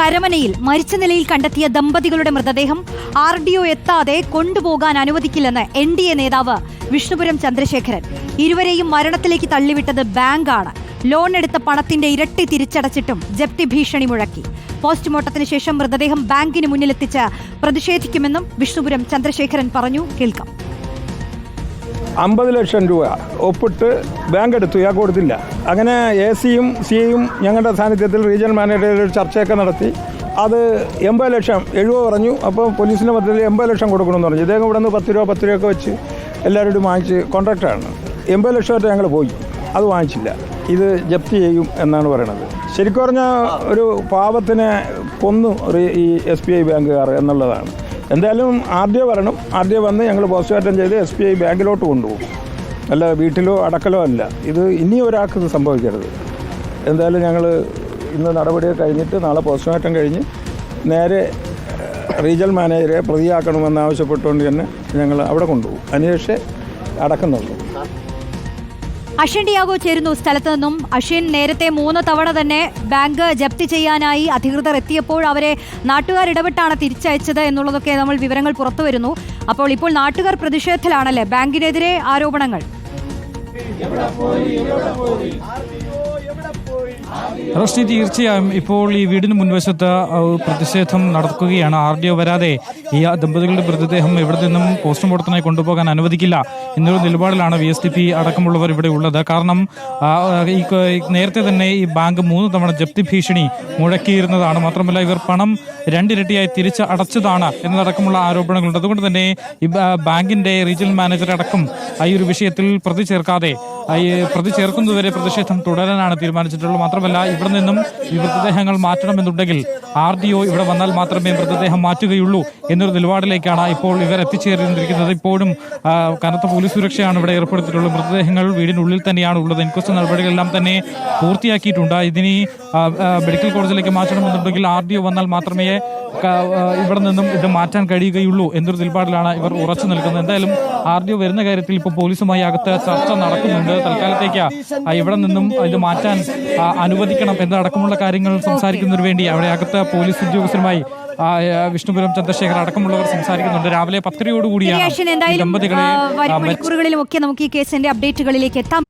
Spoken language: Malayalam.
കരമനയിൽ മരിച്ച നിലയിൽ കണ്ടെത്തിയ ദമ്പതികളുടെ മൃതദേഹം ആർ ഡി ഒ എത്താതെ കൊണ്ടുപോകാൻ അനുവദിക്കില്ലെന്ന് എൻ ഡി എ നേതാവ് വിഷ്ണുപുരം ചന്ദ്രശേഖരൻ. ഇരുവരെയും മരണത്തിലേക്ക് തള്ളിവിട്ടത് ബാങ്കാണ്. ലോൺ എടുത്ത പണത്തിന്റെ ഇരട്ടി തിരിച്ചടച്ചിട്ടും ജപ്തി ഭീഷണി മുഴക്കി. പോസ്റ്റ്മോർട്ടത്തിന് ശേഷം മൃതദേഹം ബാങ്കിന് മുന്നിലെത്തിച്ച് പ്രതിഷേധിക്കുമെന്നും വിഷ്ണുപുരം ചന്ദ്രശേഖരൻ പറഞ്ഞു. കേൾക്കാം. അമ്പത് ലക്ഷം രൂപ ഒപ്പിട്ട് ബാങ്ക് എടുത്തു ഇയാൾ കൊടുത്തില്ല. അങ്ങനെ എ സിയും സിയും ഞങ്ങളുടെ സാന്നിധ്യത്തിൽ റീജിയണൽ മാനേജറിൽ ചർച്ചയൊക്കെ നടത്തി. അത് എൺപത് ലക്ഷം എഴുപത് പറഞ്ഞു അപ്പോൾ പോലീസിന്റെ മധ്യത്തിൽ എൺപത് ലക്ഷം കൊടുക്കണമെന്ന് പറഞ്ഞു. ഇദ്ദേഹം ഇവിടെ നിന്ന് പത്ത് രൂപ പത്ത് രൂപയൊക്കെ വെച്ച് എല്ലാവരോടും വാങ്ങിച്ച് കോൺട്രാക്റ്റാണ് എൺപത് ലക്ഷം വരെ ഞങ്ങൾ പോയി. അത് വാങ്ങിച്ചില്ല. ഇത് ജപ്തി ചെയ്യും എന്നാണ് പറയണത്. ശരിക്കും പറഞ്ഞാൽ ഒരു പാപത്തിനെ കൊന്നു ഈ എസ് ബി ഐ ബാങ്കുകാർ എന്നുള്ളതാണ്. എന്തായാലും ആർ ഡി ഒ വരണം. ആർ ഡി ഒ വന്ന് ഞങ്ങൾ പോസ്റ്റ്മോർട്ടം ചെയ്ത് എസ് ബി ഐ ബാങ്കിലോട്ട് കൊണ്ടുപോകും. അല്ല വീട്ടിലോ അടക്കലോ അല്ല. ഇത് ഇനി ഒരാൾക്ക് ഇത് സംഭവിക്കരുത്. എന്തായാലും ഞങ്ങൾ ഇന്ന് നടപടിയൊക്കെ കഴിഞ്ഞിട്ട് നാളെ പോസ്റ്റ്മോർട്ടം കഴിഞ്ഞ് നേരെ റീജിയൽ മാനേജറെ പ്രതിയാക്കണമെന്ന് ആവശ്യപ്പെട്ടുകൊണ്ട് തന്നെ ഞങ്ങൾ അവിടെ കൊണ്ടുപോകും. അന്വേഷിച്ച് അടക്കുന്നുള്ളൂ അഷ്യൻ ഡിയാഗോ ചേരുന്നു സ്ഥലത്ത് നിന്നും. അഷ്യൻ നേരത്തെ മൂന്ന് തവണ തന്നെ ബാങ്ക് ജപ്തി ചെയ്യാനായി അധികൃതർ എത്തിയപ്പോൾ അവരെ നാട്ടുകാർ ഇടപെട്ടാണ് തിരിച്ചയച്ചത് എന്നുള്ളതൊക്കെ നമ്മൾ വിവരങ്ങൾ പുറത്തു വരുന്നു. അപ്പോൾ ഇപ്പോൾ നാട്ടുകാർ പ്രതിഷേധത്തിലാണല്ലേ? ബാങ്കിനെതിരെ ആരോപണങ്ങൾ. റോഷ്നി തീർച്ചയായും ഇപ്പോൾ ഈ വീടിന് മുൻവശത്ത് പ്രതിഷേധം നടക്കുകയാണ്. ആർ ഡി ഒ വരാതെ ഈ ദമ്പതികളുടെ മൃതദേഹം ഇവിടെ നിന്നും പോസ്റ്റ്മോർട്ടത്തിനായി കൊണ്ടുപോകാൻ അനുവദിക്കില്ല എന്നൊരു നിലപാടിലാണ് വി എസ് ഡി പി അടക്കമുള്ളവർ ഇവിടെ ഉള്ളത്. കാരണം ഈ നേരത്തെ തന്നെ ഈ ബാങ്ക് മൂന്ന് തവണ ജപ്തി ഭീഷണി മുഴക്കിയിരുന്നതാണ്. മാത്രമല്ല ഇവർ പണം രണ്ടിരട്ടിയായി തിരിച്ച് അടച്ചതാണ് എന്നതടക്കമുള്ള ആരോപണങ്ങളുണ്ട്. അതുകൊണ്ട് തന്നെ ഈ ബാങ്കിന്റെ റീജിയണൽ മാനേജർ അടക്കം ഈ ഒരു വിഷയത്തിൽ പ്രതി ചേർക്കാതെ ഈ പ്രതി ചേർക്കുന്നതുവരെ പ്രതിഷേധം തുടരാനാണ് തീരുമാനിച്ചിട്ടുള്ളത്. മാത്രമല്ല ഇവിടെ നിന്നും ഈ മൃതദേഹങ്ങൾ മാറ്റണമെന്നുണ്ടെങ്കിൽ ആർ ഡി ഒ ഇവിടെ വന്നാൽ മാത്രമേ മൃതദേഹം മാറ്റുകയുള്ളൂ എന്നൊരു നിലപാടിലേക്കാണ് ഇപ്പോൾ ഇവർ എത്തിച്ചേർന്നിരിക്കുന്നത്. ഇപ്പോഴും കനത്ത പോലീസ് സുരക്ഷയാണ് ഇവിടെ ഏർപ്പെടുത്തിയിട്ടുള്ളത്. മൃതദേഹങ്ങൾ വീടിനുള്ളിൽ തന്നെയാണ് ഉള്ളത്. ഇൻക്വസ്റ്റ് നടപടികളെല്ലാം തന്നെ പൂർത്തിയാക്കിയിട്ടുണ്ട്. ഇതിനി മെഡിക്കൽ കോളേജിലേക്ക് മാറ്റണമെന്നുണ്ടെങ്കിൽ ആർ ഡി ഒ വന്നാൽ മാത്രമേ ഇവിടെ നിന്നും ഇത് മാറ്റാൻ കഴിയുകയുള്ളൂ എന്നൊരു നിലപാടിലാണ് ഇവർ ഉറച്ചു നിൽക്കുന്നത്. എന്തായാലും ആർ ഡി ഒ വരുന്ന കാര്യത്തിൽ ഇപ്പോൾ പോലീസുമായി അകത്ത് ചർച്ച നടക്കുന്നുണ്ട്. തൽക്കാലത്തേക്ക് ഇവിടെ നിന്നും ഇത് മാറ്റാൻ അനുവദിക്കണം എന്നതടക്കമുള്ള കാര്യങ്ങൾ സംസാരിക്കുന്നതിന് വേണ്ടി അവിടെ അകത്ത് പോലീസ് ഉദ്യോഗസ്ഥരുമായി വിഷ്ണുപുരം ചന്ദ്രശേഖർ അടക്കമുള്ളവർ സംസാരിക്കുന്നുണ്ട്. രാവിലെ പത്തരയോടുകൂടിയാണ് ദമ്പതികളെ മണിക്കൂറുകളിലും ഒക്കെ നമുക്ക് ഈ കേസിന്റെ അപ്ഡേറ്റുകളിലേക്ക് എത്താം.